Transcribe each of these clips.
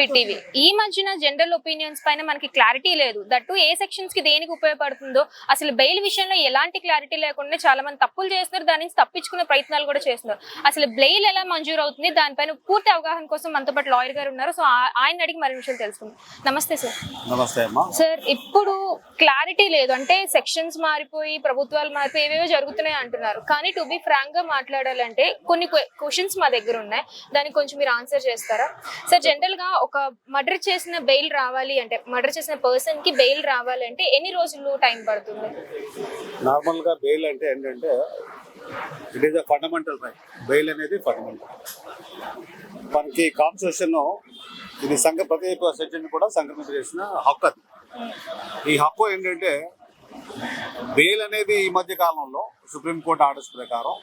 Hit TV. ఈ మధ్యన general opinions పైన మనకి క్లారిటీ లేదు. దట్టు ఏ సెక్షన్స్కి దేనికి ఉపయోగపడుతుందో అసలు బెయిల్ విషయంలో ఎలాంటి క్లారిటీ లేకుండా చాలా మంది తప్పులు చేస్తున్నారు. దాని నుంచి తప్పించుకునే ప్రయత్నాలు కూడా చేస్తున్నారు. అసలు బెయిల్ ఎలా మంజూరు అవుతుంది? దానిపైన పూర్తి అవగాహన కోసం మనతో పాటు లాయర్ గారు ఉన్నారు. సో ఆయన అడిగి మరి విషయాలు తెలుసుకుందాం. నమస్తే సార్. నమస్తే సార్ ఇప్పుడు క్లారిటీ లేదు. అంటే సెక్షన్స్ మారిపోయి ప్రభుత్వాలు మారిపోయి ఏవేవో జరుగుతున్నాయి అంటున్నారు. కానీ టు బి ఫ్రాంక్గా మాట్లాడాలంటే కొన్ని క్వశ్చన్స్ మా దగ్గర ఉన్నాయి. దానికి కొంచెం మీరు ఆన్సర్ చేస్తారా? సార్ జనరల్గా ఒక మర్డర్ చేసిన బెయిల్ రావాలి అంటే మర్డర్ చేసిన పర్సన్కి బెయిల్ రావాలి అంటే ఎన్ని రోజులు టైం పడుతుంది? నార్మల్గా బెయిల్ అంటే ఏంటంటే it is a fundamental right bail అనేది ఫండమెంటల్ మనకి కాన్స్టిట్యూషన్ ఇది సంఘ ప్రతి సెక్షన్ కూడా సంక్రమిత చేసిన హక్కు అది. ఈ హక్కు ఏంటంటే బెయిల్ అనేది ఈ మధ్య కాలంలో సుప్రీంకోర్టు ఆర్డర్స్ ప్రకారం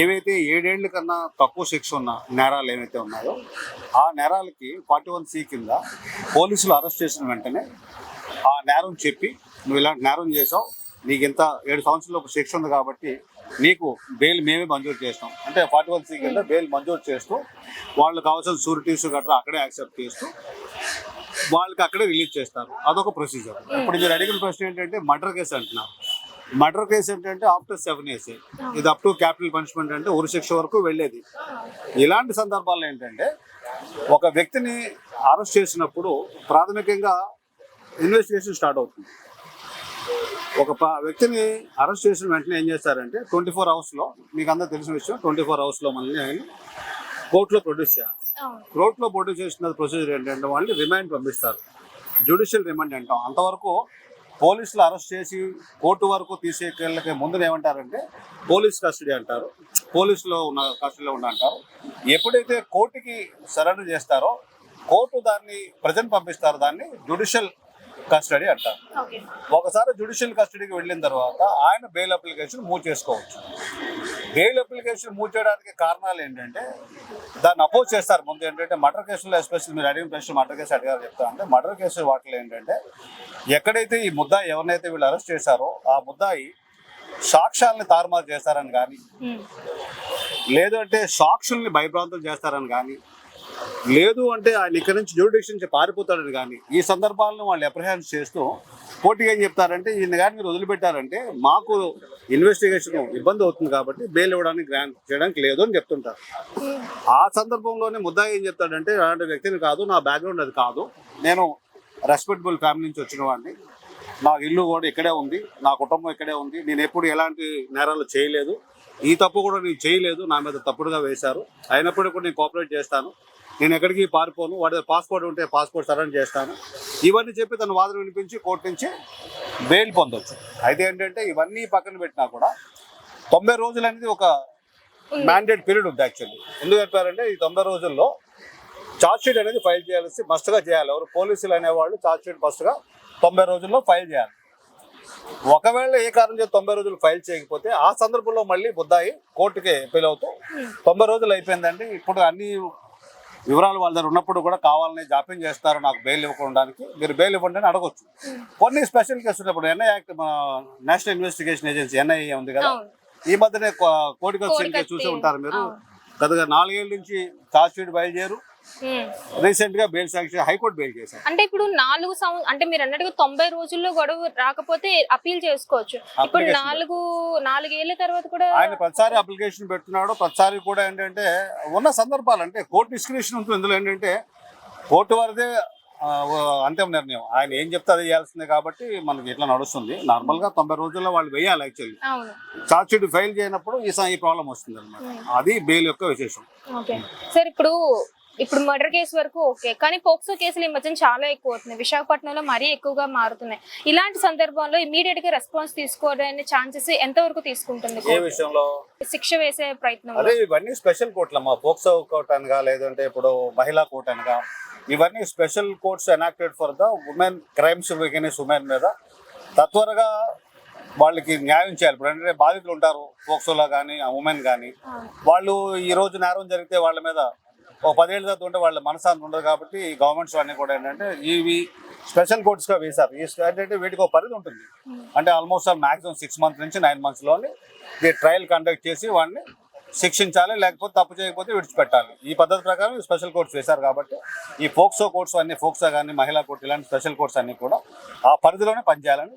ఏవైతే ఏడేళ్ళ కన్నా తక్కువ శిక్ష ఉన్న నేరాలు ఏవైతే ఉన్నాయో ఆ నేరాలకి ఫార్టీ వన్ సి కింద పోలీసులు అరెస్ట్ చేసిన వెంటనే ఆ నేరం చెప్పి నువ్వు ఇలాంటి నేరం చేసావు నీకు ఇంత ఏడు సంవత్సరాల శిక్ష ఉంది కాబట్టి నీకు బెయిల్ మేమే మంజూరు చేస్తాం. అంటే ఫార్టీ వన్ సి కింద బెయిల్ మంజూరు చేస్తూ వాళ్ళు కావాల్సిన షూరిటీస్ గట్రా అక్కడే యాక్సెప్ట్ చేస్తూ వాళ్ళకి అక్కడే రిలీజ్ చేస్తారు. అదొక ప్రొసీజర్. ఇప్పుడు మీరు అడిగిన ప్రశ్న ఏంటంటే మర్డర్ కేసు అంటున్నారు. మర్డర్ కేసు ఏంటంటే ఆఫ్టర్ సెవెన్ ఇయర్స్. ఇది అప్ టు క్యాపిటల్ పనిష్మెంట్ అంటే ఉరి శిక్ష వరకు వెళ్ళేది. ఇలాంటి సందర్భాల్లో ఏంటంటే ఒక వ్యక్తిని అరెస్ట్ చేసినప్పుడు ప్రాథమికంగా ఇన్వెస్టిగేషన్ స్టార్ట్ అవుతుంది. ఒక వ్యక్తిని అరెస్ట్ చేసిన వెంటనే ఏం చేస్తారంటే ట్వంటీ ఫోర్ అవర్స్లో మీకు అందరూ తెలిసిన విషయం ట్వంటీ ఫోర్ అవర్స్లో మనల్ని కోర్టులో ప్రొడ్యూస్ చేయాలి. కోర్టులో ప్రొడ్యూస్ చేసిన ప్రొసీజర్ ఏంటంటే వాళ్ళని రిమాండ్ పంపిస్తారు. జ్యుడిషియల్ రిమాండ్ అంటాం. అంతవరకు పోలీసులు అరెస్ట్ చేసి కోర్టు వరకు తీసేకెళ్ళకే ముందు ఏమంటారంటే పోలీస్ కస్టడీ అంటారు. పోలీసులో ఉన్న కస్టడీలో ఉన్న అంటారు. ఎప్పుడైతే కోర్టుకి సరెండర్ చేస్తారో కోర్టు దాన్ని ప్రజెంట్ పంపిస్తారు దాన్ని జ్యుడిషియల్ కస్టడీ అంటారు. ఒకసారి జ్యుడిషియల్ కస్టడీకి వెళ్ళిన తర్వాత ఆయన బెయిల్ అప్లికేషన్ మూవ్ చేసుకోవచ్చు. బెయిల్ అప్లికేషన్ మూవ్ చేయడానికి కారణాలు ఏంటంటే దాన్ని అపోజ్ చేస్తారు. ముందు ఏంటంటే మర్డర్ కేసులో ఎస్పెషల్ మీరు అడిగిన ప్రశ్న మర్డర్ కేసు అడిగారు చెప్తా అంటే మర్డర్ కేసు వాటిలో ఏంటంటే ఎక్కడైతే ఈ ముద్దాయి ఎవరినైతే వీళ్ళు అరెస్ట్ చేశారో ఆ ముద్దాయి సాక్ష్యాలని తారుమారు చేస్తారని కానీ లేదు అంటే సాక్షుల్ని భయభ్రాంతులు చేస్తారని కానీ లేదు అంటే ఆయన ఇక్కడి నుంచి జ్యూడిక్షన్ నుంచి పారిపోతాడని కానీ ఈ సందర్భాలను వాళ్ళు అప్రహెన్స్ చేస్తూ కోర్టుకి ఏం చెప్తారంటే ఈయన కానీ మీరు వదిలిపెట్టారంటే మాకు ఇన్వెస్టిగేషన్ ఇబ్బంది అవుతుంది కాబట్టి బెయిల్ ఇవ్వడానికి గ్రాంట్ చేయడానికి లేదు అని చెప్తుంటారు. ఆ సందర్భంలోనే ముద్దాయి ఏం చెప్తాడంటే అలాంటి వ్యక్తిని కాదు నా బ్యాక్గ్రౌండ్ అది కాదు. నేను రెస్పెక్టబుల్ ఫ్యామిలీ నుంచి వచ్చిన వాడిని. నా ఇల్లు కూడా ఇక్కడే ఉంది నా కుటుంబం ఇక్కడే ఉంది. నేను ఎప్పుడు ఎలాంటి నేరాలు చేయలేదు. ఈ తప్పు కూడా నేను చేయలేదు నా మీద తప్పుడుగా వేశారు. అయినప్పటికీ కూడా నేను కోఆపరేట్ చేస్తాను. నేను ఎక్కడికి పారిపోను వాడి పాస్పోర్ట్ ఉంటే పాస్పోర్ట్ సరెండర్ చేస్తాను. ఇవన్నీ చెప్పి తన వాదన వినిపించి కోర్టు నుంచి బెయిల్ పొందొచ్చు. అయితే ఏంటంటే ఇవన్నీ పక్కన పెట్టినా కూడా తొంభై రోజులు అనేది ఒక మ్యాండేట్ పీరియడ్ ఉంది యాక్చువల్లీ ఎందుకు చెప్పారంటే ఈ తొంభై రోజుల్లో ఛార్జ్ షీట్ అనేది ఫైల్ చేయాల్సి మస్ట్గా చేయాలి. ఎవరు పోలీసులు అనేవాళ్ళు ఛార్జ్ షీట్ మస్ట్గా తొంభై రోజుల్లో ఫైల్ చేయాలి. ఒకవేళ ఏ కారణం చేసి తొంభై రోజులు ఫైల్ చేయకపోతే ఆ సందర్భంలో మళ్ళీ బుద్దాయి కోర్టుకి అప్పీల్ అవుతూ తొంభై రోజులు అయిపోయిందండి. ఇప్పుడు అన్ని వివరాలు వాళ్ళ దగ్గర ఉన్నప్పుడు కూడా కావాలని జాప్యం చేస్తారు. నాకు బెయిల్ ఇవ్వడానికి మీరు బెయిల్ ఇవ్వండి అని అడగొచ్చు. కొన్ని స్పెషల్ కేసులు ఇప్పుడు ఎన్ఐ యాక్ట్ మన నేషనల్ ఇన్వెస్టిగేషన్ ఏజెన్సీ ఎన్ఐఏ ఉంది కదా. ఈ మధ్యనే కోర్టుకి వచ్చిన చూసి ఉంటారు మీరు. గతగా నాలుగేళ్ళ నుంచి ఛార్జ్ షీట్ బయలుదేరు రీసెంట్గా బెయిల్ శాంక్షన్ హైకోర్టు బెయిల్ చేశారు. అంటే ఇప్పుడు నాలుగు సంవ అంటే మీరు అన్నట్టుగా తొంభై రోజుల్లో గడువు రాకపోతే అపీల్ చేసుకోవచ్చు. ఇప్పుడు నాలుగు నాలుగేళ్ళ తర్వాత కూడా ఆయన ప్రతిసారి అప్లికేషన్ పెడుతున్నాడు. ప్రతిసారి కూడా ఏంటంటే ఉన్న సందర్భాలు అంటే కోర్టు డిస్క్రిప్షన్ ఉంటుంది. ఇందులో ఏంటంటే కోర్టు వారిదే అంతిమ నిర్ణయం. ఆయన ఏం చెప్తే అది చేయాల్సిందే కాబట్టి మనకి ఇట్లా నడుస్తుంది. నార్మల్గా తొంభై రోజుల్లో వాళ్ళు వేయాలి యాక్చువల్లీ ఛార్జ్ షీట్ ఫైల్ చేయనప్పుడు ఈ స- ఈ ప్రాబ్లం వస్తుంది అనమాట అది బెయిల్ యొక్క విశేషం. సార్ ఇప్పుడు ఇప్పుడు మర్డర్ కేసు వరకు ఓకే కానీ పోక్సో కేసులు ఈ మధ్యన చాలా ఎక్కువ అవుతున్నాయి విశాఖపట్నంలో మరీ ఎక్కువగా మారుతున్నాయి. ఇలాంటి సందర్భంలో ఇమీడియట్గా రెస్పాన్స్ తీసుకోవడానికి ఛాన్సెస్ ఎంత వరకు తీసుకుంటుంది ఏ విషయంలో? శిక్ష వేసే ప్రయత్నం అదే ఇవన్నీ స్పెషల్ కోర్టులమ్మా పోక్సో కోర్ట్ అనగా లేదంటే ఇప్పుడు మహిళా కోర్ట్ అనగా ఇవన్నీ special courts enacted for the women crimes against women మీద తత్వరగా వాళ్ళకి న్యాయం చేయాలి. ఇప్పుడు అంటే బాధితులు ఉంటారు పోక్సోలో కానీ ఉమెన్ కానీ వాళ్ళు ఈ రోజు నేరం జరిగితే వాళ్ళ మీద ఒక పదేళ్ళ తర్వాత ఉంటే వాళ్ళ మనశాంతి ఉండదు కాబట్టి ఈ గవర్నమెంట్స్ అన్ని కూడా ఏంటంటే ఇవి స్పెషల్ కోర్ట్స్గా వేశారు. ఈ ఏంటంటే వీటికి ఒక పరిధి ఉంటుంది. అంటే ఆల్మోస్ట్ మాక్సిమం సిక్స్ మంత్స్ నుంచి నైన్ మంత్స్లోని ఈ ట్రయల్ కండక్ట్ చేసి వాడిని శిక్షించాలి లేకపోతే తప్పు చేయకపోతే విడిచిపెట్టాలి. ఈ పద్ధతి ప్రకారం స్పెషల్ కోర్ట్స్ వేశారు కాబట్టి ఈ ఫోక్సో కోర్ట్స్ అన్ని ఫోక్సో కానీ మహిళా కోర్టు ఇలాంటి స్పెషల్ కోర్ట్స్ అన్ని కూడా ఆ పరిధిలోనే పనిచేయాలని